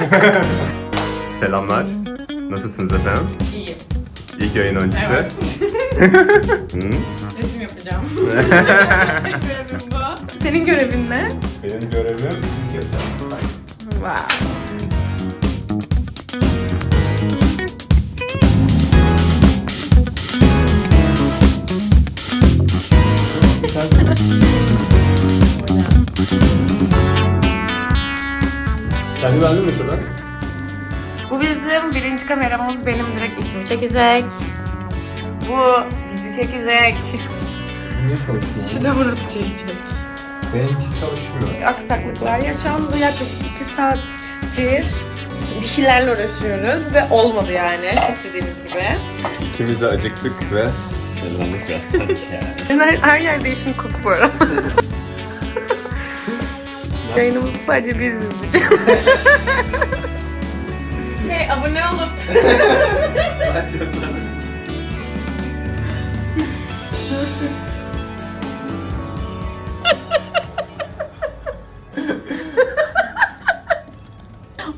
Selamlar. Nasılsınız efendim? İyi. İlk yayın öncesi. Evet. Hı? Resim yapacağım. Görevim bu. Senin görevin ne? Benim görevim biz yapacağım. Wow. Kendi beğendin mi şuradan? Bu bizim birinci kameramız benim direkt işimi çekecek. Bu bizi çekecek. Niye çalışmıyor? Şu da Murat'ı çekecek. Benimki çalışmıyor. Aksaklıklar yaşandı yaklaşık 2 saattir bir şeylerle uğraşıyoruz ve olmadı yani istediğimiz gibi. İkimiz de acıktık ve selamlık yazsak yani. Her, her yer değişim koku bu arada. Yayınımızı sadece biz izleyeceğiz. şey abone olup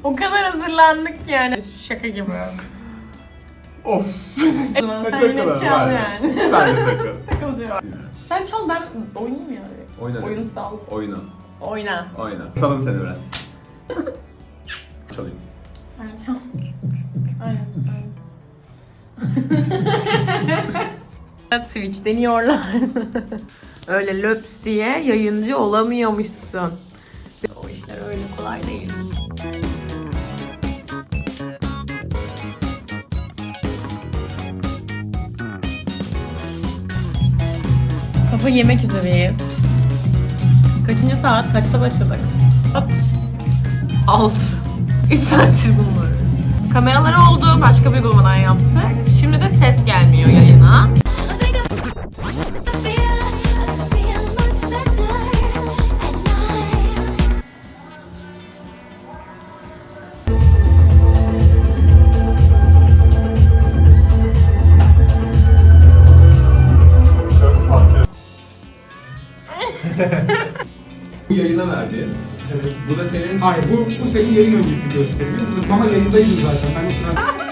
o kadar hazırlandık yani. Şaka gibi. of. O zaman sen yine çal yani. Sen de takıl. Takılacağım. Sen çal ben oynayayım yani. Oyna. Oyun sal. Oyna. Oyna. Oyna. Tutalım seni biraz. Çalayım. Sen çal. Aynen. aynen. Twitch deniyorlar. öyle löps diye yayıncı olamıyormuşsun. O işler öyle kolay değil. Kafa yemek üzereyiz. Kaçıncı saat? Kaçta başladık? At. 6. 3 saattir bulunuyoruz. Kameralar oldu. Başka bir uygulamadan yaptık. Şimdi de ses gelmiyor yayına. yayına verdi. Evet. Bu da senin Hayır bu, bu senin yayın öncesi gösteriyor. Bu Ama yayındaydın zaten. Ben o sırada...